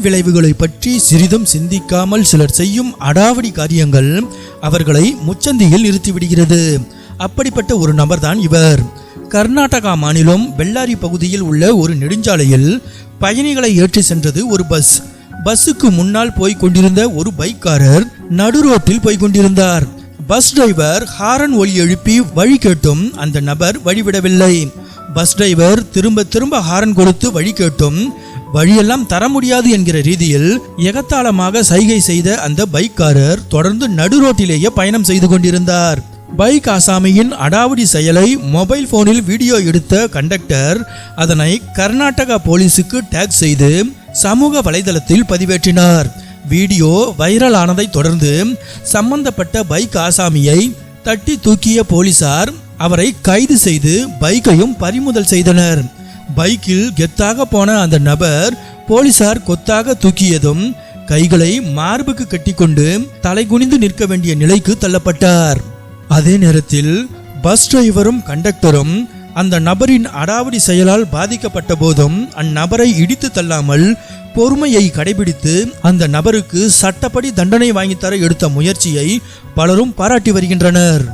விளைவுகளை பற்றி சிறிதும் சிந்திக்காமல் சிலர் செய்யும் அடாவடி காரியங்கள் அவர்களை முச்சந்தியில் நிறுத்திவிடுகிறது. அப்படிப்பட்ட ஒரு நபர்தான் இவர். கர்நாடகா மாநிலம் பெல்லாரி பகுதியில் உள்ள ஒரு நெடுஞ்சாலையில் பயணிகளை ஏற்றி சென்றது ஒரு பஸ். பஸ்ஸுக்கு முன்னால் போய் கொண்டிருந்த ஒரு பைக்காரர் நடுரோட்டில் போய்க் கொண்டிருந்தார். பஸ் டிரைவர் ஹாரன் ஒலி எழுப்பி வழி கேட்டும் அந்த நபர் வழிவிடவில்லை. பஸ் டிரைவர் திரும்ப திரும்ப ஹாரன் கொடுத்து வழி கேட்டும் வழியெல்லாம் தர முடியாது என்கிற ரீதியில் எகத்தாளமாக சைகை செய்த அந்த பைக்காரர் தொடர்ந்து நடுரோட்டிலேயே பயணம் செய்து கொண்டிருந்தார். பைக் ஆசாமியின் அடாவடி செயலை மொபைல் போனில் வீடியோ எடுத்த கண்டக்டர் அதனை கர்நாடகா போலீசுக்கு டேக் செய்து சமூக வலைதளத்தில் பதிவேற்றினார். வீடியோ வைரலானதை தொடர்ந்து சம்பந்தப்பட்ட பைக் ஆசாமியை தட்டி தூக்கிய போலீசார் அவரை கைது செய்து பைக்கையும் பறிமுதல் செய்தனர். பைக்கில் கெத்தாக போன அந்த நபர் போலீசார் கொத்தாக தூக்கியதும் கைகளை மார்புக்கு கட்டிக்கொண்டு தலைகுனிந்து நிற்க வேண்டிய நிலைக்கு தள்ளப்பட்டார். அதே நேரத்தில் பஸ் டிரைவரும் கண்டக்டரும் அந்த நபரின் அடாவடி செயலால் பாதிக்கப்பட்ட போதும் அந்நபரை இடித்து தள்ளாமல் பொறுமையை கடைபிடித்து அந்த நபருக்கு சட்டப்படி தண்டனை வாங்கித்தர எடுத்த முயற்சியை பலரும் பாராட்டி வருகின்றனர்.